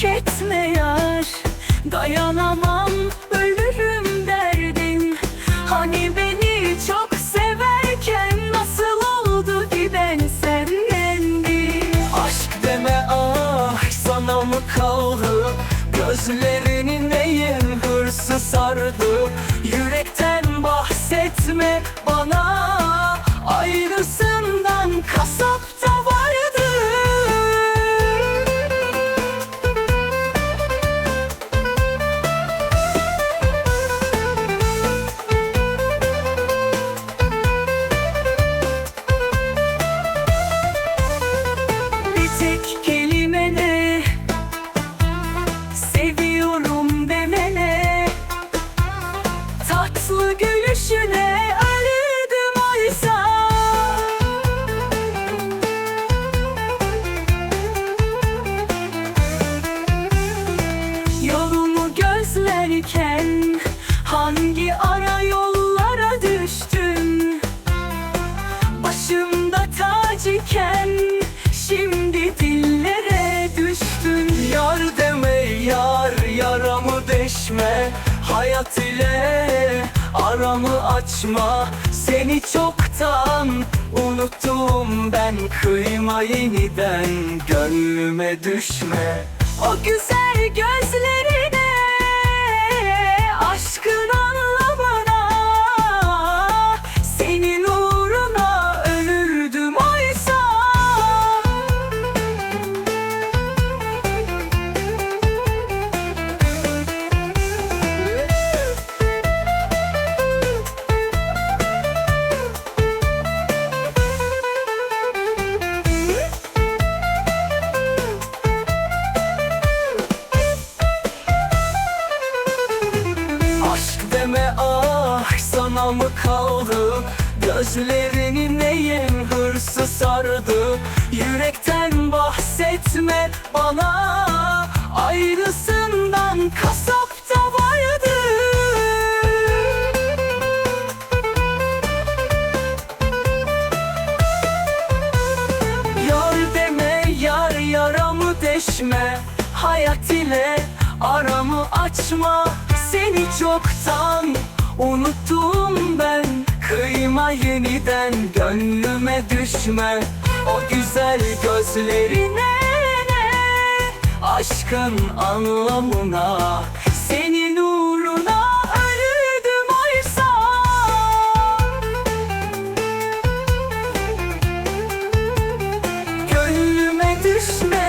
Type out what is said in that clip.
terk etme yar Dayanamam ölürüm derdin Hani beni iken Şimdi dillere düştün. Yar deme yar yaramı deşme? Hayat ile aramı açma. Seni çoktan unuttum ben. Kıyma yeniden gönlüme düşme. O güzel gözlerine Aşkın anlamına Senin ah sana mı kaldı? Gözlerini neyin hırsı sardı? Yürekten bahsetme bana. Ayrısından kasapta vardı. Yar deme yar yaramı deşme? Hayat ile aramı açma Seni çoktan unuttum ben Kıyma yeniden gönlüme düşme. O güzel gözlerine Aşkın anlamına Senin uğruna ölürdüm oysa. Gönlüme düşme